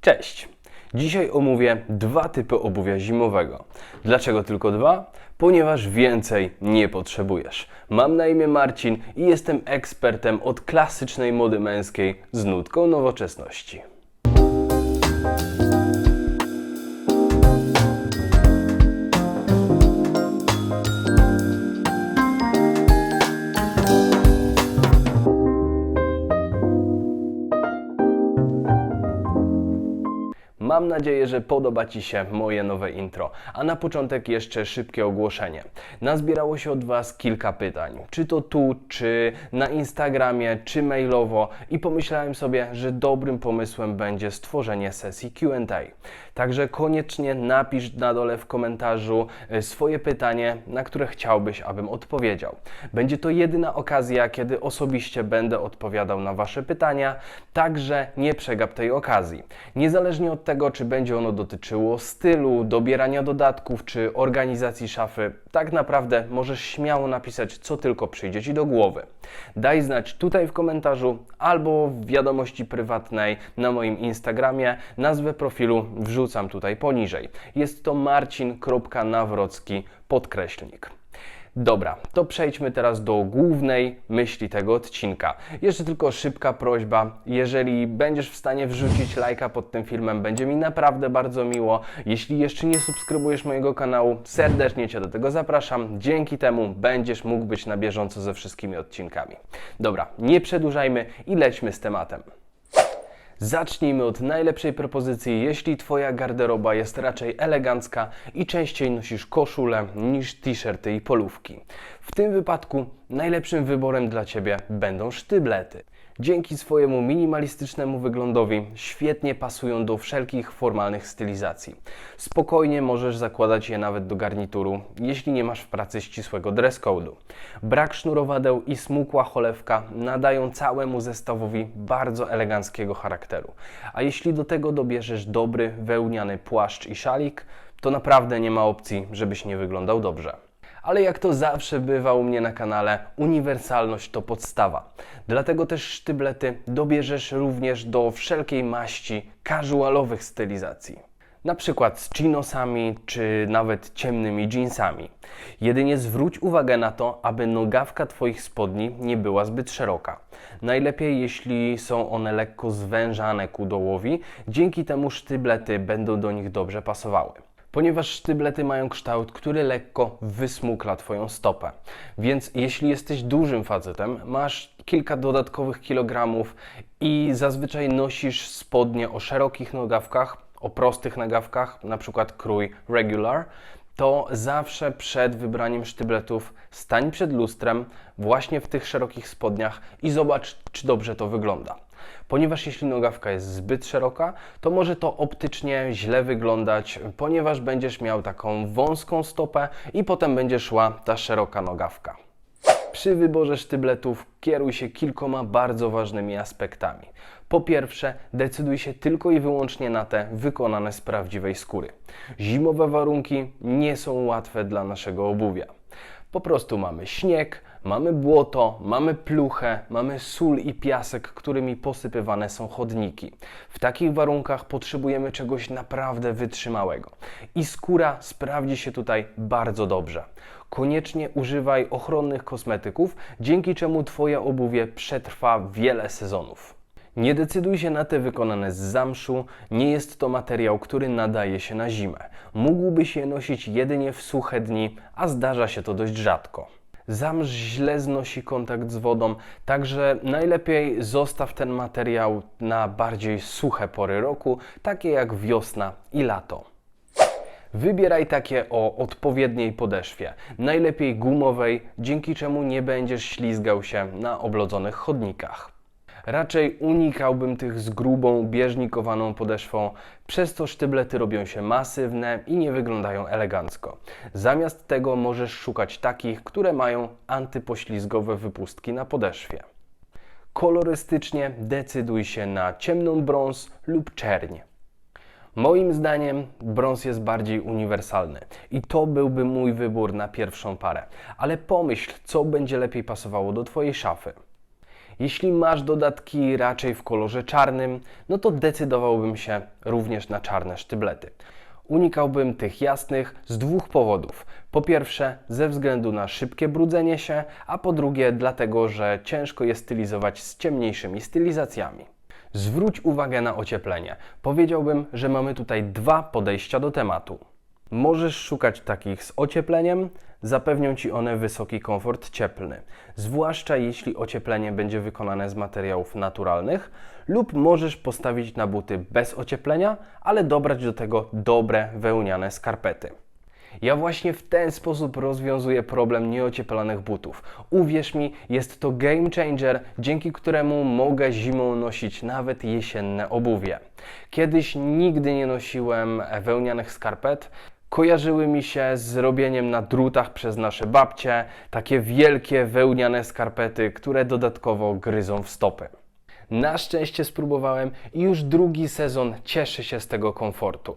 Cześć! Dzisiaj omówię dwa typy obuwia zimowego. Dlaczego tylko dwa? Ponieważ więcej nie potrzebujesz. Mam na imię Marcin i jestem ekspertem od klasycznej mody męskiej z nutką nowoczesności. Nadzieję, że podoba Ci się moje nowe intro. A na początek jeszcze szybkie ogłoszenie. Nazbierało się od Was kilka pytań, czy to tu, czy na Instagramie, czy mailowo i pomyślałem sobie, że dobrym pomysłem będzie stworzenie sesji Q&A. Także koniecznie napisz na dole w komentarzu y, swoje pytanie, na które chciałbyś, abym odpowiedział. Będzie to jedyna okazja, kiedy osobiście będę odpowiadał na Wasze pytania, także nie przegap tej okazji. Niezależnie od tego, czy będzie ono dotyczyło stylu, dobierania dodatków, czy organizacji szafy, tak naprawdę możesz śmiało napisać, co tylko przyjdzie Ci do głowy. Daj znać tutaj w komentarzu albo w wiadomości prywatnej na moim Instagramie. Nazwę profilu wrzucam tutaj poniżej. Jest to marcin.nawrocki podkreślnik. Dobra, to przejdźmy teraz do głównej myśli tego odcinka. Jeszcze tylko szybka prośba, jeżeli będziesz w stanie wrzucić lajka pod tym filmem, będzie mi naprawdę bardzo miło. Jeśli jeszcze nie subskrybujesz mojego kanału, serdecznie Cię do tego zapraszam. Dzięki temu będziesz mógł być na bieżąco ze wszystkimi odcinkami. Dobra, nie przedłużajmy i lećmy z tematem. Zacznijmy od najlepszej propozycji, jeśli Twoja garderoba jest raczej elegancka i częściej nosisz koszule niż t-shirty i polówki. W tym wypadku najlepszym wyborem dla Ciebie będą sztyblety. Dzięki swojemu minimalistycznemu wyglądowi świetnie pasują do wszelkich formalnych stylizacji. Spokojnie możesz zakładać je nawet do garnituru, jeśli nie masz w pracy ścisłego dress code'u. Brak sznurowadeł i smukła cholewka nadają całemu zestawowi bardzo eleganckiego charakteru. A jeśli do tego dobierzesz dobry wełniany płaszcz i szalik, to naprawdę nie ma opcji, żebyś nie wyglądał dobrze ale jak to zawsze bywa u mnie na kanale, uniwersalność to podstawa. Dlatego też sztyblety dobierzesz również do wszelkiej maści casualowych stylizacji. Na przykład z chinosami czy nawet ciemnymi jeansami. Jedynie zwróć uwagę na to, aby nogawka Twoich spodni nie była zbyt szeroka. Najlepiej jeśli są one lekko zwężane ku dołowi, dzięki temu sztyblety będą do nich dobrze pasowały ponieważ sztyblety mają kształt, który lekko wysmukla Twoją stopę. Więc jeśli jesteś dużym facetem, masz kilka dodatkowych kilogramów i zazwyczaj nosisz spodnie o szerokich nogawkach, o prostych nogawkach, na przykład krój regular, to zawsze przed wybraniem sztybletów stań przed lustrem właśnie w tych szerokich spodniach i zobacz, czy dobrze to wygląda ponieważ jeśli nogawka jest zbyt szeroka, to może to optycznie źle wyglądać, ponieważ będziesz miał taką wąską stopę i potem będzie szła ta szeroka nogawka. Przy wyborze sztybletów kieruj się kilkoma bardzo ważnymi aspektami. Po pierwsze, decyduj się tylko i wyłącznie na te wykonane z prawdziwej skóry. Zimowe warunki nie są łatwe dla naszego obuwia. Po prostu mamy śnieg, mamy błoto, mamy pluchę, mamy sól i piasek, którymi posypywane są chodniki. W takich warunkach potrzebujemy czegoś naprawdę wytrzymałego. I skóra sprawdzi się tutaj bardzo dobrze. Koniecznie używaj ochronnych kosmetyków, dzięki czemu Twoje obuwie przetrwa wiele sezonów. Nie decyduj się na te wykonane z zamszu, nie jest to materiał, który nadaje się na zimę. Mógłbyś je nosić jedynie w suche dni, a zdarza się to dość rzadko. Zamsz źle znosi kontakt z wodą, także najlepiej zostaw ten materiał na bardziej suche pory roku, takie jak wiosna i lato. Wybieraj takie o odpowiedniej podeszwie, najlepiej gumowej, dzięki czemu nie będziesz ślizgał się na oblodzonych chodnikach. Raczej unikałbym tych z grubą, bieżnikowaną podeszwą, przez co sztyblety robią się masywne i nie wyglądają elegancko. Zamiast tego możesz szukać takich, które mają antypoślizgowe wypustki na podeszwie. Kolorystycznie decyduj się na ciemną brąz lub czerń. Moim zdaniem brąz jest bardziej uniwersalny i to byłby mój wybór na pierwszą parę. Ale pomyśl, co będzie lepiej pasowało do Twojej szafy. Jeśli masz dodatki raczej w kolorze czarnym, no to decydowałbym się również na czarne sztyblety. Unikałbym tych jasnych z dwóch powodów. Po pierwsze, ze względu na szybkie brudzenie się, a po drugie, dlatego, że ciężko je stylizować z ciemniejszymi stylizacjami. Zwróć uwagę na ocieplenie. Powiedziałbym, że mamy tutaj dwa podejścia do tematu. Możesz szukać takich z ociepleniem, zapewnią Ci one wysoki komfort cieplny, zwłaszcza jeśli ocieplenie będzie wykonane z materiałów naturalnych, lub możesz postawić na buty bez ocieplenia, ale dobrać do tego dobre wełniane skarpety. Ja właśnie w ten sposób rozwiązuję problem nieocieplonych butów. Uwierz mi, jest to game changer, dzięki któremu mogę zimą nosić nawet jesienne obuwie. Kiedyś nigdy nie nosiłem wełnianych skarpet. Kojarzyły mi się z robieniem na drutach przez nasze babcie, takie wielkie wełniane skarpety, które dodatkowo gryzą w stopy. Na szczęście spróbowałem i już drugi sezon cieszy się z tego komfortu.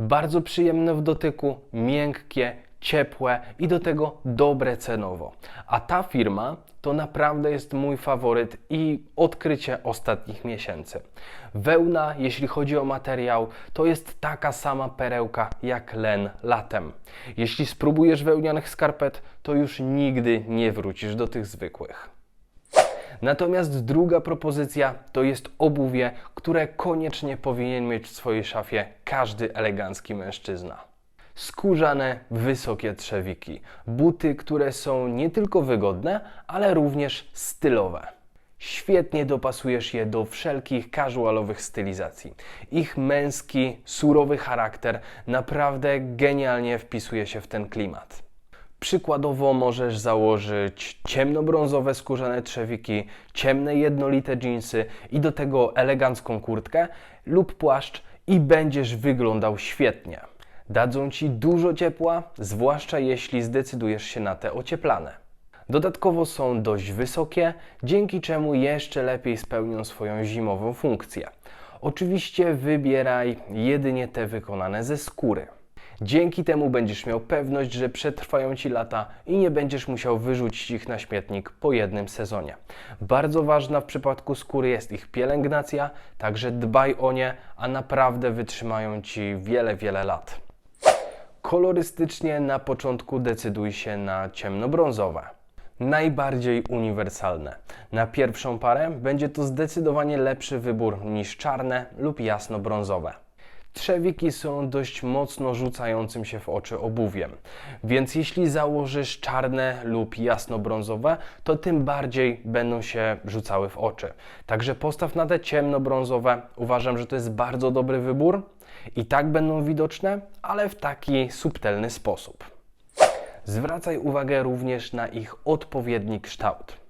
Bardzo przyjemne w dotyku, miękkie, ciepłe i do tego dobre cenowo. A ta firma to naprawdę jest mój faworyt i odkrycie ostatnich miesięcy. Wełna, jeśli chodzi o materiał, to jest taka sama perełka jak len latem. Jeśli spróbujesz wełnianych skarpet, to już nigdy nie wrócisz do tych zwykłych. Natomiast druga propozycja to jest obuwie, które koniecznie powinien mieć w swojej szafie każdy elegancki mężczyzna. Skórzane, wysokie trzewiki. Buty, które są nie tylko wygodne, ale również stylowe. Świetnie dopasujesz je do wszelkich casualowych stylizacji. Ich męski, surowy charakter naprawdę genialnie wpisuje się w ten klimat. Przykładowo możesz założyć ciemnobrązowe skórzane trzewiki, ciemne jednolite dżinsy i do tego elegancką kurtkę lub płaszcz i będziesz wyglądał świetnie. Dadzą Ci dużo ciepła, zwłaszcza jeśli zdecydujesz się na te ocieplane. Dodatkowo są dość wysokie, dzięki czemu jeszcze lepiej spełnią swoją zimową funkcję. Oczywiście wybieraj jedynie te wykonane ze skóry. Dzięki temu będziesz miał pewność, że przetrwają Ci lata i nie będziesz musiał wyrzucić ich na śmietnik po jednym sezonie. Bardzo ważna w przypadku skóry jest ich pielęgnacja, także dbaj o nie, a naprawdę wytrzymają Ci wiele, wiele lat. Kolorystycznie na początku decyduj się na ciemnobrązowe. Najbardziej uniwersalne. Na pierwszą parę będzie to zdecydowanie lepszy wybór niż czarne lub jasno-brązowe. Trzewiki są dość mocno rzucającym się w oczy obuwiem, więc jeśli założysz czarne lub jasno-brązowe, to tym bardziej będą się rzucały w oczy. Także postaw na te ciemno-brązowe. Uważam, że to jest bardzo dobry wybór. I tak będą widoczne, ale w taki subtelny sposób. Zwracaj uwagę również na ich odpowiedni kształt.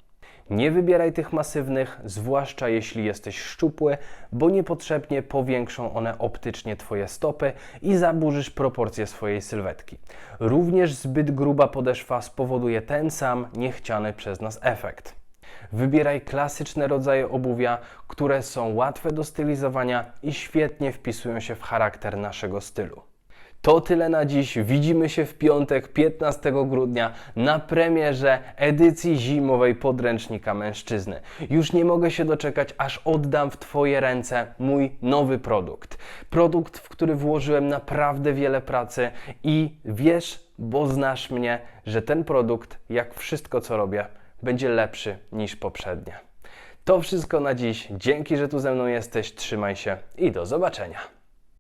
Nie wybieraj tych masywnych, zwłaszcza jeśli jesteś szczupły, bo niepotrzebnie powiększą one optycznie Twoje stopy i zaburzysz proporcje swojej sylwetki. Również zbyt gruba podeszwa spowoduje ten sam niechciany przez nas efekt. Wybieraj klasyczne rodzaje obuwia, które są łatwe do stylizowania i świetnie wpisują się w charakter naszego stylu. To tyle na dziś. Widzimy się w piątek 15 grudnia na premierze edycji zimowej podręcznika mężczyzny. Już nie mogę się doczekać, aż oddam w Twoje ręce mój nowy produkt. Produkt, w który włożyłem naprawdę wiele pracy i wiesz, bo znasz mnie, że ten produkt, jak wszystko co robię, będzie lepszy niż poprzednie. To wszystko na dziś. Dzięki, że tu ze mną jesteś. Trzymaj się i do zobaczenia.